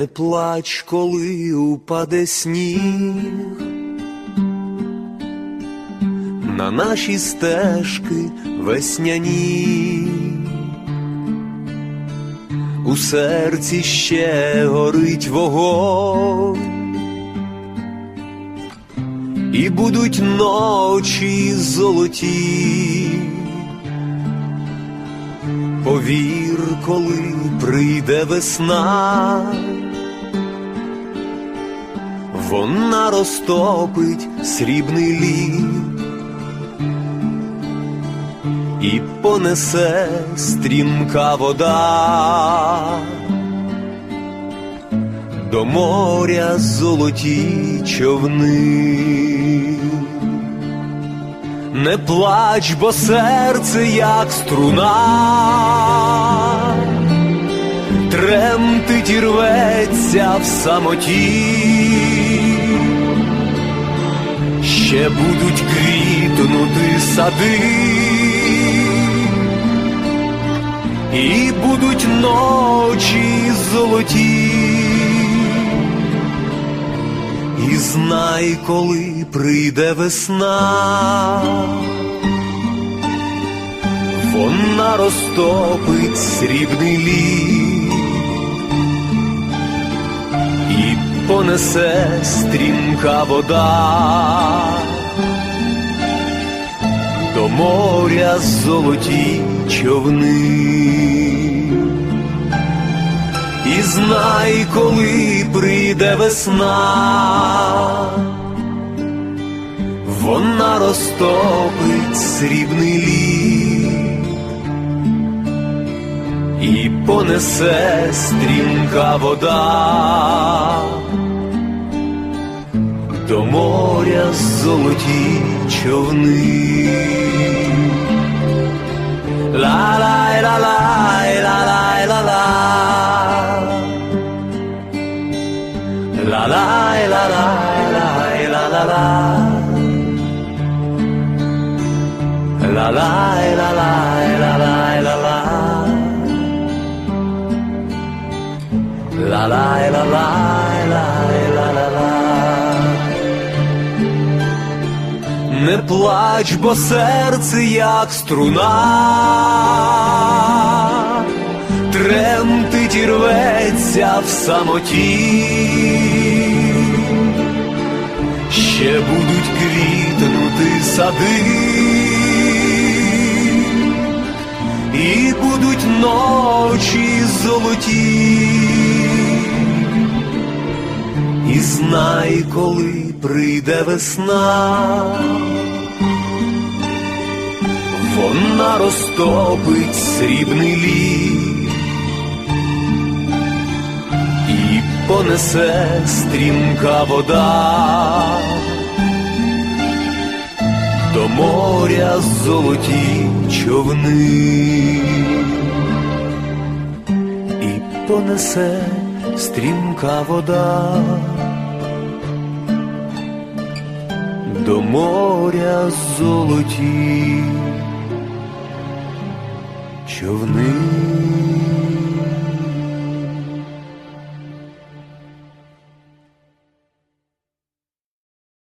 Не плач, коли упаде сніг, на наші стежки весняні, у серці ще горить вогонь, і будуть ночі золоті. Повір, коли прийде весна, вона розтопить срібний лід і понесе стрімка вода до моря золоті човни. Не плач, бо серце як струна, тремтить і рветься в самоті, будуть квітнути сади, і будуть ночі золоті. І знай, коли прийде весна, вона розтопить срібний лід і понесе стрімка вода моря золоті човни. І знай, коли прийде весна, вона розтопить срібний лід і понесе стрімка вода до моря золоті човни. Ла-лай, ла-лай, ла-лай, ла-лай. La la la la la la la la La la Не плач, бо серце як струна. Тремтить і рветься в самоті, ще будуть квітнути сади, і будуть ночі золоті, і знай, коли прийде весна. Вона розтопить срібний лід і понесе стрімка вода до моря золоті човни і понесе стрімка вода до моря золоті човни.